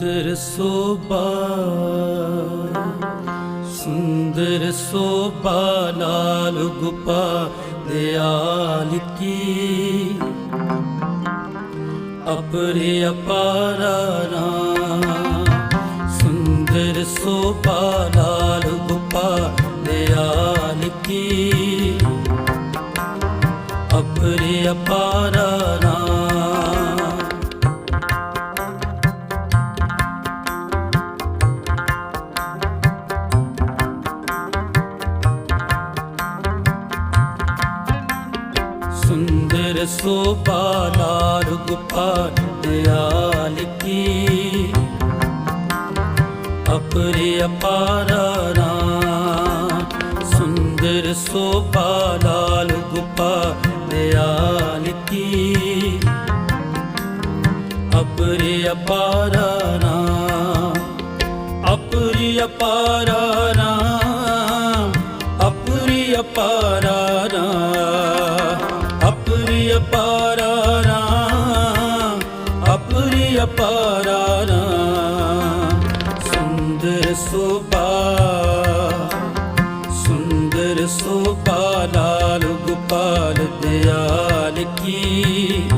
ਸੁੰਦਰ ਸੋਭਾ ਸੁੰਦਰ ਸੋਭਾ ਲਾਲ ਗੁਪਾ ਦਿਆਲ ਕੀ। ਅਪਰੇ ਅਪਾਰਾ ਸੁੰਦਰ ਸੋਭਾ ਲਾਲ ਗੁਪਾ ਦਿਆਲ ਕੀ। ਅਪਰੇ ਅਪਾਰਾ ਨਾਮ ਸੁੰਦਰ ਸੋਭਾ ਲਾਲ ਗੁਪਾਲ ਦਿਆਲ ਕੀ। ਅਪਰੇ ਅਪਾਰਾ ਨਾਮ ਸੁੰਦਰ ਸੋਭਾ ਅਪਰੀ ਅਪਾਰਾ ਨਾਮ ਅਪਰੀ ਅਪਾਰਾ ਨਾਮ ਸੁੰਦਰ ਸੋਭਾ ਸੁੰਦਰ ਸੋਭਾ ਲਾਲ ਗੋਪਾਲ ਦਿਆਲ ਕੀ।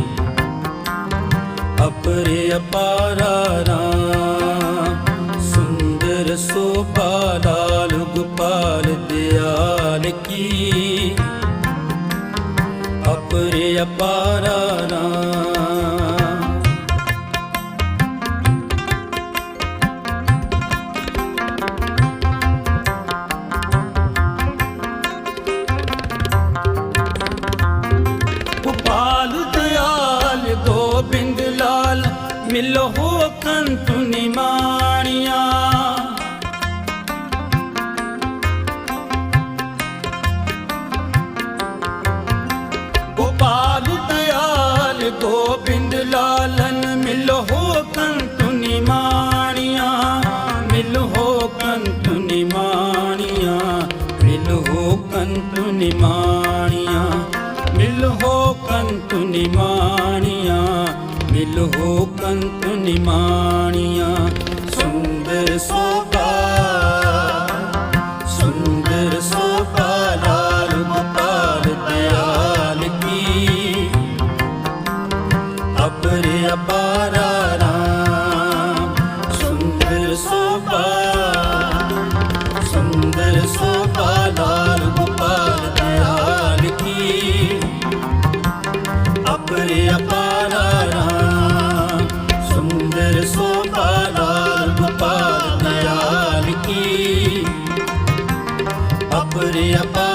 ਅਪਰੇ ਅਪਾਰਾ ਨਾਮ ਸੁੰਦਰ ਸੋਭਾ ਲਾਲ ਗੋਪਾਲ ਦਿਆਲ ਕੀ। ਅਪਰੇ ਅਪਾਰਾ ਨਾਮ। ਗੋਪਾਲ ਦਿਆਲ ਗੋਬਿੰਦ ਲਾਲ ਮਿਲੋ ਕੰਤ ਨਿਮਾਣੀਆਂ। ਕੰਤ ਨਿਮਾਣੀਆਂ ਮਿਲੋ ਕੰਤ ਨਿਮਾਣੀਆਂ ਹੋ ਕੰਤ ਨਿਮਾਣੀਆਂ ਸੁੰਦਰ ਸੋਭਾ ਦਿਆਲ ਕੀ ਅਪਰੇ ਅਪਾਰਾ ਰਾਮ